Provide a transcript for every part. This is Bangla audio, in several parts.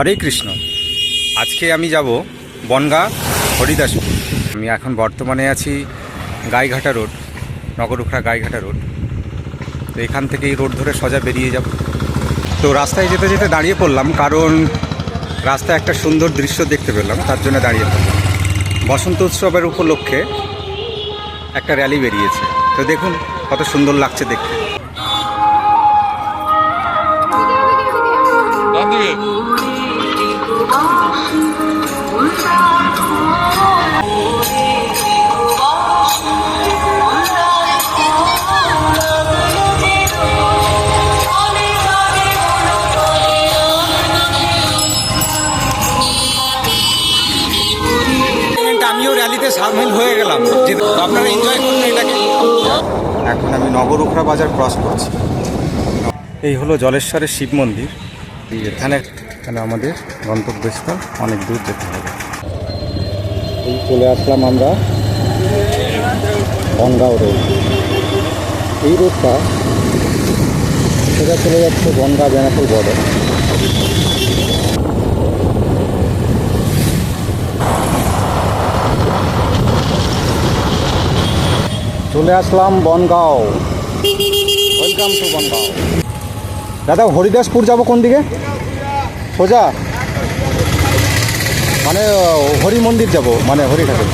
হরে কৃষ্ণ। আজকে আমি যাব বনগা হরিদাসপুর। আমি এখন বর্তমানে আছি গাইঘাটা রোড, নগরুখড়া গাইঘাটা রোড। তো এখান থেকে এই রোড ধরে সোজা বেরিয়ে যাব। তো রাস্তায় যেতে যেতে দাঁড়িয়ে পড়লাম, কারণ রাস্তায় একটা সুন্দর দৃশ্য দেখতে পেলাম, তার জন্য দাঁড়িয়ে পড়লাম। বসন্ত উৎসবের উপলক্ষে একটা র্যালি বেরিয়েছে। তো দেখুন কত সুন্দর লাগছে দেখতে। এই হলো জলেশ্বরের শিব মন্দির। এখানে এখানে আমাদের গন্তব্যস্থল, অনেক দূর যেতে হবে। এই চলে আসলাম আমরা বনগাঁও রোড। এই রোডটা সেটা চলে যাচ্ছে বনগাঁ বেনাপুর বর্ডার। চলে আসলাম বনগাঁও। Welcome to Bongaon. দাদা, হরিদাসপুর যাব কোন দিকে? সোজা। মানে হরি মন্দির যাব মানে হরি ঠাকুর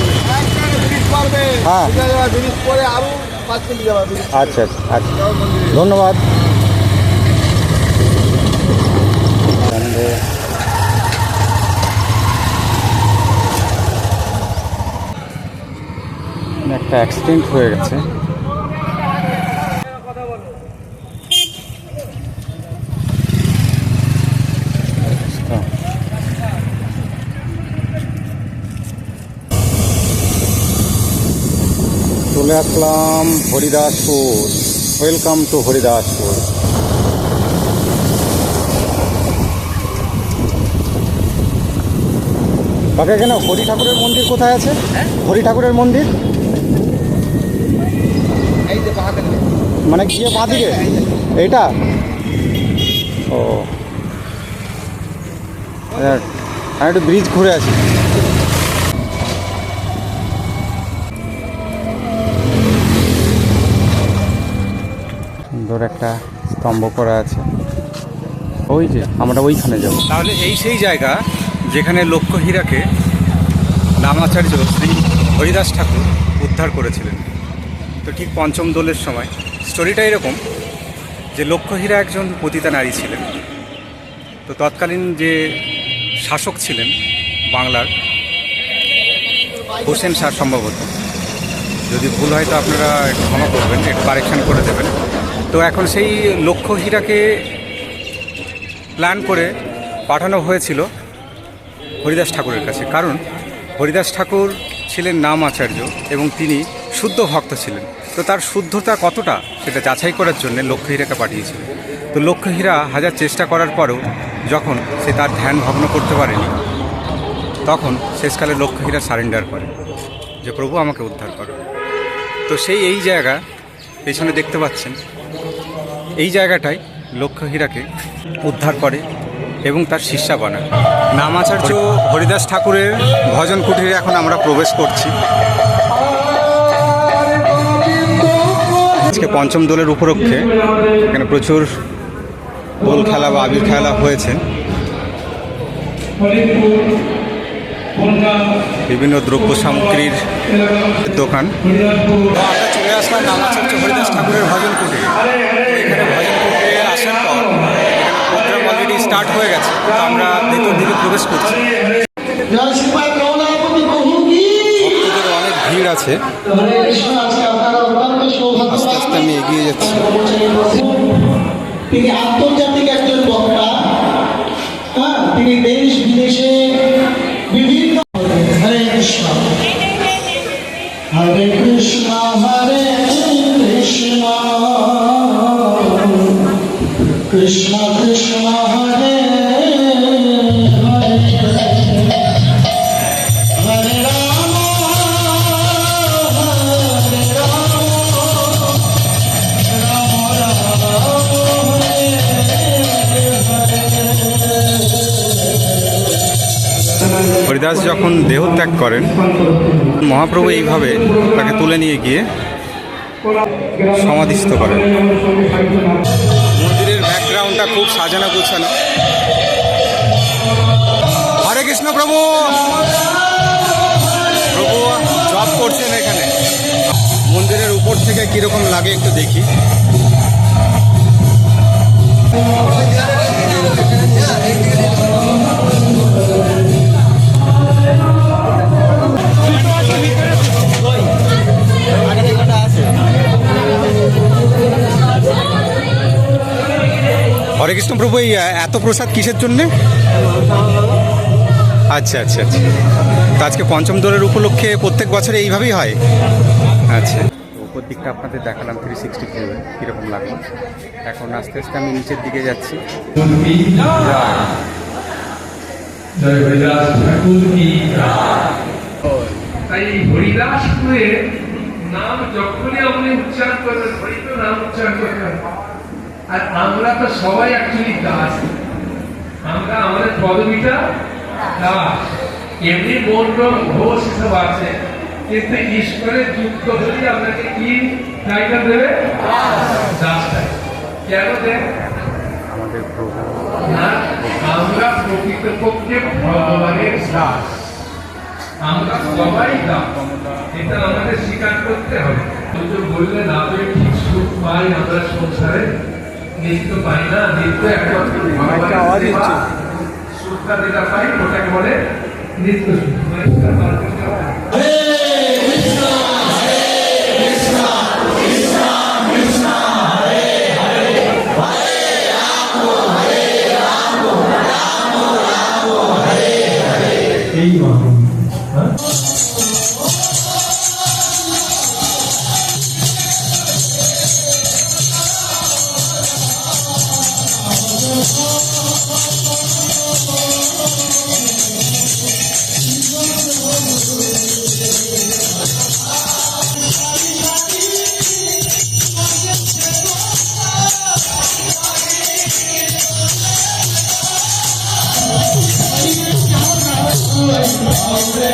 হ্যাঁ। আচ্ছা আচ্ছা আচ্ছা। ধন্যবাদ। একটা অ্যাক্সিডেন্ট হয়ে গেছে। চলে আসলাম হরিদাসপুর। Welcome to Haridaspur. কাকা কেন? হরি ঠাকুরের মন্দির কোথায় আছে? হরি ঠাকুরের মন্দির? মানে গিয়ে বাঁ দিকে? এইটা? ও। আমি একটু ব্রিজ ঘুরে আছি একটা স্তম্ভ করা আছে। ওই যে, আমরা ওইখানে যাব। তাহলে এই সেই জায়গা যেখানে লক্ষ্য হীরাকে নামাচার্য শ্রী হরিদাস ঠাকুর উদ্ধার করেছিলেন। তো ঠিক পঞ্চম দোলের সময় স্টোরিটা এরকম যে লক্ষ্যহীরা একজন পতিতা নারী ছিলেন। তো তৎকালীন যে শাসক ছিলেন বাংলার, হোসেন শাহ সম্ভবত। যদি ভুল হয় তো আপনারা একটু ক্ষমা করবেন, একটু কারেকশান করে দেবেন। তো এখন সেই লক্ষ্য হীরাকে প্ল্যান করে পাঠানো হয়েছিল হরিদাস ঠাকুরের কাছে। কারণ হরিদাস ঠাকুর ছিলেন নাম আচার্য এবং তিনি শুদ্ধ ভক্ত ছিলেন। তো তার শুদ্ধতা কতটা সেটা যাচাই করার জন্য লক্ষ্য হীরাকে পাঠিয়েছিলেন তো লক্ষ্য হীরা হাজার চেষ্টা করার পরও যখন সে তার ধ্যান ভগ্ন করতে পারেনি, তখন শেষকালে লক্ষ্যহীরা সারেন্ডার করে যে, প্রভু, আমাকে উদ্ধার করো। তো সেই এই জায়গা পেছনে দেখতে পাচ্ছেন এই জায়গাটায় লক্ষ্যহীরাকে উদ্ধার করে এবং তার শিষ্যা বানায়। নামাচার্য হরিদাস ঠাকুরের ভজন কুটিরে এখন আমরা প্রবেশ করছি। আজকে পঞ্চম দোলের উপলক্ষে এখানে প্রচুর দোল খেলা বা আবির খেলা হয়েছে। বিভিন্ন দ্রব্য সামগ্রীর দোকান। আসলাম নামাচার্য হরিদাস ঠাকুরের ভজন কুটিরে। এখানে ভজন কুটিরে আসার পর প্রোগ্রাম অলরেডি স্টার্ট হয়ে গেছে আমরা ভেতর দিকে প্রবেশ করছি। ভক্তদের অনেক ভিড় আছে। আস্তে আস্তে আমি এগিয়ে যাচ্ছি। তিনি আন্তর্জাতিক একজন বক্তা। হ্যাঁ তিনি দেশ বিদেশে হরিদাস যখন দেহত্যাগ করেন মহাপ্রভু এইভাবে তাকে তুলে নিয়ে গিয়ে সমাধিস্থ করেন। ব্যাকগ্রাউন্ডটা খুব সাজানো গোছানো। হরে কৃষ্ণ প্রভু। প্রভু জব করছেন এখানে। মন্দিরের উপর থেকে কীরকম লাগে একটু দেখি। হরে কৃষ্ণ প্রভু এই এত প্রসাদ কিসের জন্য? আচ্ছা আচ্ছা আচ্ছা। তো আজকে পঞ্চম দোলের উপলক্ষে প্রত্যেক বছরে এইভাবেই হয়? আচ্ছা। উপর দিকটা আপনাদের দেখালাম থ্রি সিক্সটি ভিউয়ে কীরকম লাগল? এখন আস্তে আস্তে আমি নিচের দিকে যাচ্ছি। তাই হরিদাসপুরের নাম যখনই আপনি উচ্চারণ করবেন হরি তো নাম উচ্চারণ করবেন। আর আমরা তো সবাই অ্যাকচুয়ালি দাস। আমরা আমাদের পদবিটা দাস। এমনি মন্ডল ঘোষ আছে। কিন্তু ঈশ্বরের যুক্ত হলে আপনাকে কি টাইটেল দেবে? দাস কেন দেয় আমাদের প্রভু। না আমরা প্রকৃতপক্ষে ভগবানের দাস। আমরা সবাই দাস। এটা আমাদের স্বীকার করতে হবে। কিন্তু বললে না তো ঠিক সুখ পাই আমরা সংসারে? নিত্য পাই না নিত্য একমাত্র। সুখটা যেটা পাই ওটাকে বলে করি। এই মহান হ্যাঁ Oh,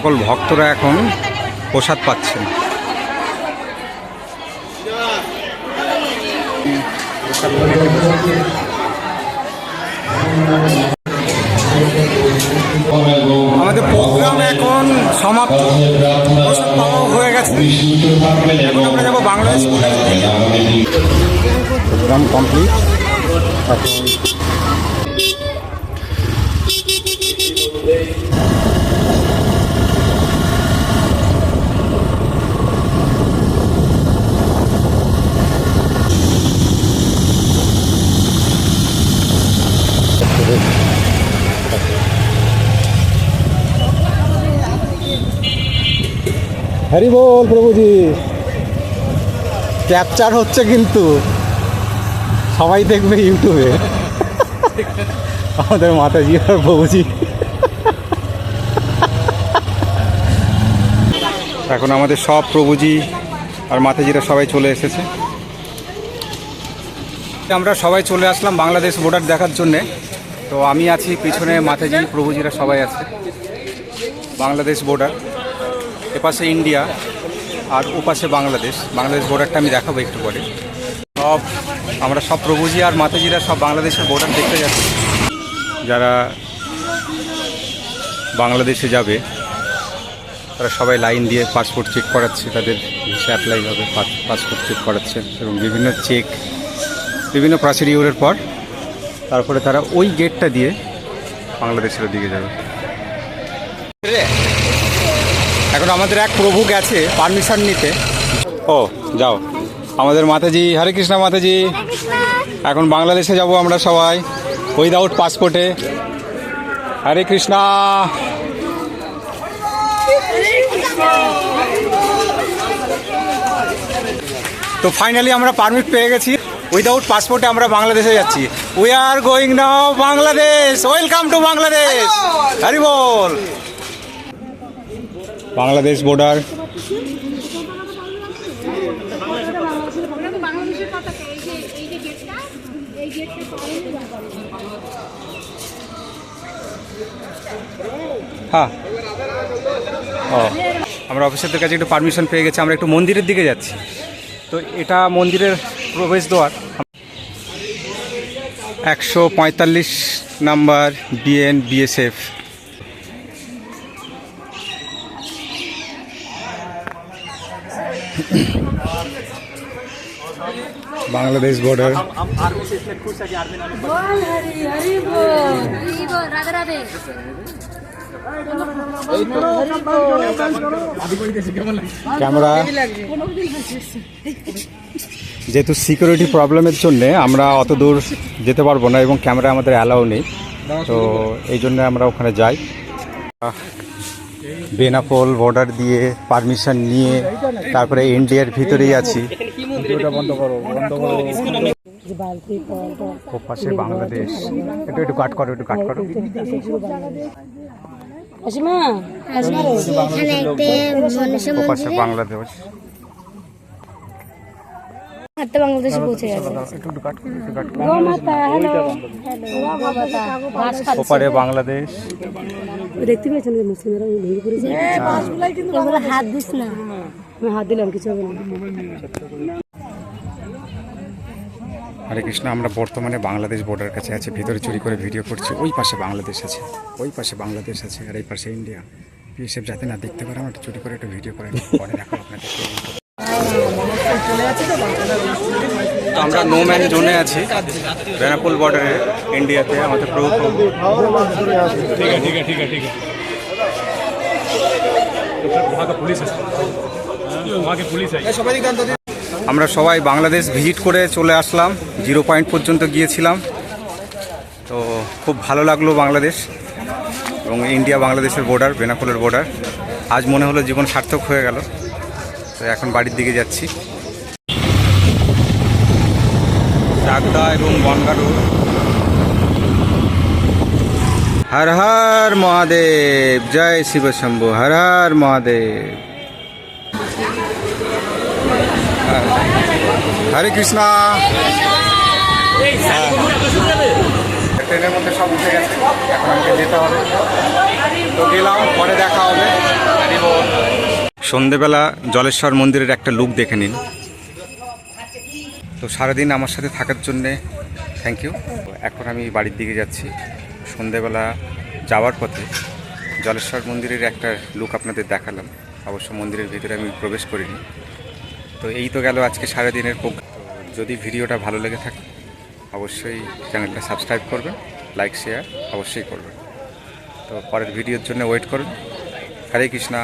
সকল ভক্তরা এখন প্রসাদ পাচ্ছেন। আমাদের প্রোগ্রাম এখন সমাপ্ত। হয়ে গেছে। আমরা যাব বাংলাদেশ প্রোগ্রাম কমপ্লিট। হরি বল প্রভুজি। ক্যাপচার হচ্ছে কিন্তু। সবাই দেখবে ইউটিউবে আমাদের মাতাজি আর প্রভুজি। এখন আমাদের সব প্রভুজি আর মাতাজিরা সবাই চলে এসেছে। আমরা সবাই চলে আসলাম বাংলাদেশ বর্ডার দেখার জন্যে। তো আমি আছি পিছনে মাতাজি, প্রভুজিরা সবাই আছে। বাংলাদেশ বর্ডার এপাশে ইন্ডিয়া আর ওপাশে বাংলাদেশ। বাংলাদেশ বর্ডারটা আমি দেখাবো একটু পরে। সব, আমরা সব প্রভুজি আর মাতাজিরা সব বাংলাদেশের বর্ডার দেখতে যাচ্ছি। যারা বাংলাদেশে যাবে, তারা সবাই লাইন দিয়ে পাসপোর্ট চেক করাচ্ছে, তাদের ভিসা অ্যাপ্লাই হবে পাসপোর্ট চেক করাচ্ছে এবং বিভিন্ন চেক বিভিন্ন প্রসিডিওরের পর তারপরে তারা ওই গেটটা দিয়ে বাংলাদেশের দিকে যাবে। এখন আমাদের এক প্রভু গেছে পারমিশন নিতে। ও যাও। আমাদের মাতাজি হরে কৃষ্ণ মাতাজি। এখন বাংলাদেশে যাব আমরা সবাই উইদাউট পাসপোর্টে হরে কৃষ্ণা। তো ফাইনালি আমরা পারমিট পেয়ে গেছি। উইদাউট পাসপোর্টে আমরা বাংলাদেশে যাচ্ছি। We are going now Bangladesh welcome to Bangladesh Hari ball Bangladesh border হয়ে। হ্যাঁ ও আমরা অফিসারদের কাছে একটু পারমিশন পেয়ে গেছি আমরা একটু মন্দিরের দিকে যাচ্ছি। তো এটা মন্দিরের প্রবেশদ্বার একশো পঁয়তাল্লিশ number BN BSF Bangladesh border camera যেহেতু সিকিউরিটি প্রবলেমের জন্য আমরা অত দূর যেতে পারব না এবং ক্যামেরা আমাদের অ্যালাউ নেই। তো এই জন্য আমরা ওখানে যাই। বেনাপোল বর্ডার দিয়ে পারমিশন নিয়ে তারপরে ইন্ডিয়ার ভিতরেই আছি। ও পাশে বাংলাদেশ। একটু একটু কাট করো একটু কাট করো। ও পাশে বাংলাদেশ। বাংলাদেশে পৌঁছে গেছে। ওপারে বাংলাদেশ। দেখতে পেয়েছেন যে মুসলিমরা ভেঙে পড়েছে? হাত দিস না। আমি হাত দিলাম কিছু হবে না। হরে কৃষ্ণ আমরা বর্তমানে বাংলাদেশ বর্ডার কাছে আছে ভিতরে চুরি করে ভিডিও করছি ওই পাশে বাংলাদেশ আছে ওই পাশে বাংলাদেশ আছে আর এই পাশে ইন্ডিয়া। বিএসএফ যাতে না দেখতে পারে আমার চুরি করে একটা ভিডিও করে পরে দেখো আপনাদের তো আমরা নো ম্যান জোনে আছি। বেনাপুল বর্ডারে ইন্ডিয়াতে আমাদের প্রভু ঠিক আছে আমরা সবাই বাংলাদেশ ভিজিট করে চলে আসলাম। জিরো পয়েন্ট পর্যন্ত গিয়েছিলাম। তো খুব ভালো লাগল বাংলাদেশ এবং ইন্ডিয়া বাংলাদেশের বর্ডার বেনাপুলের বর্ডার আজ মনে হলো জীবন সার্থক হয়ে গেল। তো এখন বাড়ির দিকে যাচ্ছি। চাকদা এবং বনগালুর হর হর মহাদেব জয় শিব শম্ভু হর হর মহাদেব। হরে কৃষ্ণা। ট্রেনের মধ্যে সব উঠে গেছে এখন আমাকে যেতে হবে। তো গেলাম পরে দেখা হবে। সন্ধেবেলা জলেশ্বর মন্দিরের একটা লুক দেখে নিন। তো সারাদিন আমার সাথে থাকার জন্যে থ্যাংক ইউ এখন আমি বাড়ির দিকে যাচ্ছি। সন্ধেবেলা যাওয়ার পথে জলেশ্বর মন্দিরের একটা লুক আপনাদের দেখালাম। অবশ্য মন্দিরের ভিতরে আমি প্রবেশ করিনি। তো এই তো গেল আজকে সারাদিনের প্রোগ্রাম। যদি ভিডিওটা ভালো লেগে থাকে, অবশ্যই চ্যানেলটা সাবস্ক্রাইব করবেন লাইক শেয়ার অবশ্যই করবেন। তো পরের ভিডিওর জন্য ওয়েট করুন। হরে কৃষ্ণা।